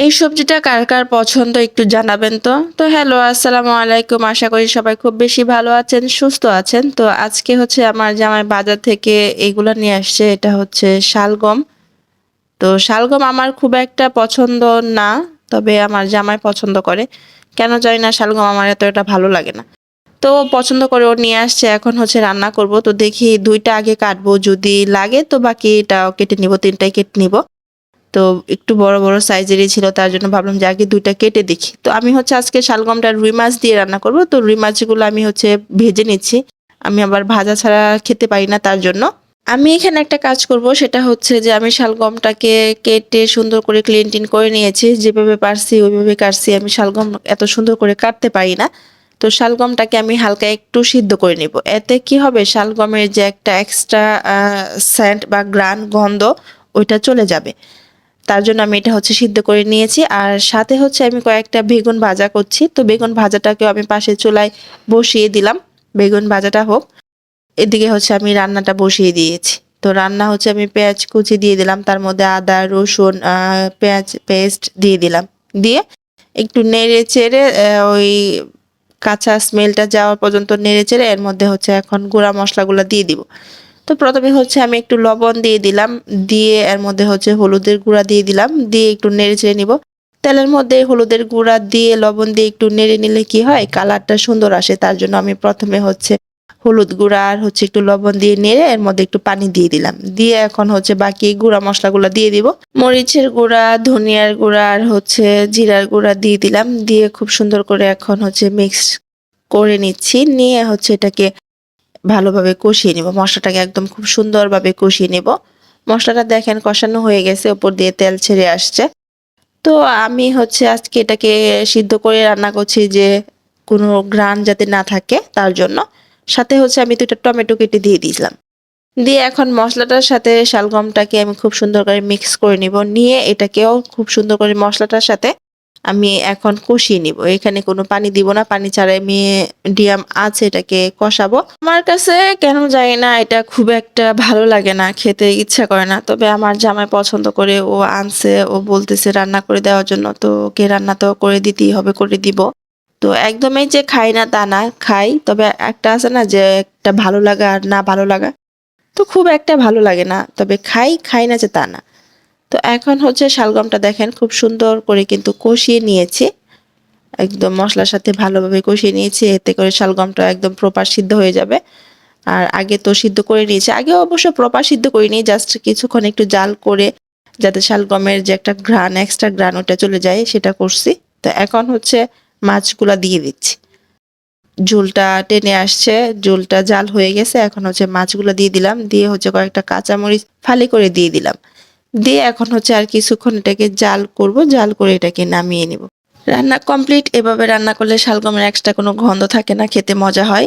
এই সবজিটা কার কার পছন্দ একটু জানাবেন তো। তো হ্যালো, আসসালামু আলাইকুম। আশা করি সবাই খুব বেশি ভালো আছেন, সুস্থ আছেন। তো আজকে হচ্ছে আমার জামাই বাজার থেকে এগুলো নিয়ে আসছে, এটা হচ্ছে শালগম। তো শালগম আমার খুব একটা পছন্দ না, তবে আমার জামাই পছন্দ করে। কেন জানি না, শালগম আমার এত এটা ভালো লাগে না। তো পছন্দ করে ও নিয়ে আসছে, এখন হচ্ছে রান্না করব। তো দেখি দুইটা আগে কাটবো, যদি লাগে তো বাকিটাও কেটে নিব, তিনটাই কেটে নিব। তো একটু বড় বড় সাইজেরই ছিল, তার জন্য ভাবলাম যে আগে দুইটা কেটে দেখি। তো আমি হচ্ছে আজকে শালগমটা রুই মাছ দিয়ে রান্না করব। তো রুই মাছগুলো আমি হচ্ছে ভেজে নিচ্ছি। আমি আবার ভাজা ছাড়া খেতে পারি না তার জন্য। আমি এখানে একটা কাজ করব, সেটা হচ্ছে যে আমি শালগমটাকে কেটে সুন্দর করে ক্লিন টিন করে নিয়েছি। যেভাবে পারছি, ওইভাবে কাটছি। আমি শালগম এত সুন্দর করে কাটতে পারি না। তো শালগমটাকে আমি হালকা একটু সিদ্ধ করে নিব। এতে কি হবে? শালগমের যে একটা এক্সট্রা স্যান্ট বা গ্রান গন্ধ, ওইটা চলে যাবে। তার জন্য আমি এটা হচ্ছে সিদ্ধ করে নিয়েছি। আর সাথে হচ্ছে আমি কয়েকটা বেগুন ভাজা করছি। তো বেগুন ভাজাটাকেও আমি পাশে চুলায় বসিয়ে দিলাম। বেগুন ভাজাটা হোক। এদিকে হচ্ছে আমি রান্নাটা বসিয়ে দিয়েছি। তো রান্না হচ্ছে আমি পেঁয়াজ কুচি দিয়ে দিলাম। তার মধ্যে আদা, রসুন পেঁয়াজ পেস্ট দিয়ে দিলাম। দিয়ে একটু নেড়ে চেড়ে ওই কাঁচা স্মেলটা যাওয়া পর্যন্ত নেড়ে চেড়ে এর মধ্যে হচ্ছে এখন গুঁড়া মশলাগুলো দিয়ে দিব। তো প্রথমে হচ্ছে আমি একটু লবণ দিয়ে দিলাম, দিয়ে এর মধ্যে হচ্ছে হলুদের গুঁড়া দিয়ে দিলাম, দিয়ে একটু নেড়ে চেড়ে নিব। তেলের মধ্যে হলুদের গুঁড়া দিয়ে লবণ দিয়ে একটু নেড়ে নিলে কি হয়, কালারটা সুন্দর আসে, তার জন্য আমি প্রথমে হচ্ছে হলুদ গুঁড়া আর হচ্ছে একটু লবণ দিয়ে নেড়ে এর মধ্যে একটু পানি দিয়ে দিলাম। দিয়ে এখন হচ্ছে বাকি গুঁড়া মশলাগুলো দিয়ে দিব। মরিচের গুঁড়া, ধনিয়ার গুঁড়া আর হচ্ছে জিরার গুঁড়া দিয়ে দিলাম। দিয়ে খুব সুন্দর করে এখন হচ্ছে মিক্স করে নিচ্ছি। নিয়ে হচ্ছে এটাকে ভালোভাবে কষিয়ে নিব। মশলাটাকে একদম খুব সুন্দরভাবে কষিয়ে নেব। মশলাটা দেখেন কষানো হয়ে গেছে, ওপর দিয়ে তেল ছেড়ে আসছে। তো আমি হচ্ছে আজকে এটাকে সিদ্ধ করে রান্না করছি যে কোনো গ্রান যাতে না থাকে তার জন্য। সাথে হচ্ছে আমি দুটো টমেটো কেটে দিয়ে দিয়েছিলাম। দিয়ে এখন মশলাটার সাথে শালগমটাকে আমি খুব সুন্দর করে মিক্স করে নিব। নিয়ে এটাকেও খুব সুন্দর করে মশলাটার সাথে আমি এখন কষিয়ে নিব। এখানে কোনো পানি দিব না, পানি ছাড়াই আমি ডিয়াম আছে এটাকে কষাবো। আমার কাছে কেন জানি না, এটা খুব একটা ভালো লাগে না, খেতে ইচ্ছা করে না। তবে আমার জামাই পছন্দ করে, ও আনছে, ও বলতেছে রান্না করে দেওয়ার জন্য, তো ওকে রান্না তো করে দিতেই হবে, করে দিব। তো একদমই যে খাই না তা না, খাই। তবে একটা আছে না যে একটা ভালো লাগা আর না ভালো লাগা, তো খুব একটা ভালো লাগে না। তবে খাই খাই না যে তা না। তো এখন হচ্ছে শালগমটা দেখেন, খুব সুন্দর করে কিন্তু কষিয়ে নিয়েছি। একদম মশলার সাথে ভালোভাবে কষিয়ে নিয়েছি, এতে করে শালগমটা একদম প্রপার সিদ্ধ হয়ে যাবে। আর আগে তো সিদ্ধ করে নিয়েছি, আগে অবশ্য প্রপার সিদ্ধ করিনি জাস্ট কিছুক্ষণ একটু জাল করে যাতে শালগমের যে একটা ঘ্রাণ এক্সট্রা ঘ্রাণ ওটা চলে যায়, সেটা করছি। তো এখন হচ্ছে মাছগুলা দিয়ে দিচ্ছি। ঝোলটা টেনে আসছে, ঝোলটা জাল হয়ে গেছে, এখন হচ্ছে মাছগুলো দিয়ে দিলাম, দিয়ে হচ্ছে কয়েকটা কাঁচামরিচ ফালি করে দিয়ে দিলাম। দিয়ে এখন হচ্ছে আর কিছুক্ষণ এটাকে জাল করব, জাল করে এটাকে নামিয়ে নিব। রান্না কমপ্লিট এভাবে রান্না করলে শালগমের এক্সট্রা কোনো গন্ধ থাকে না, খেতে মজা হয়।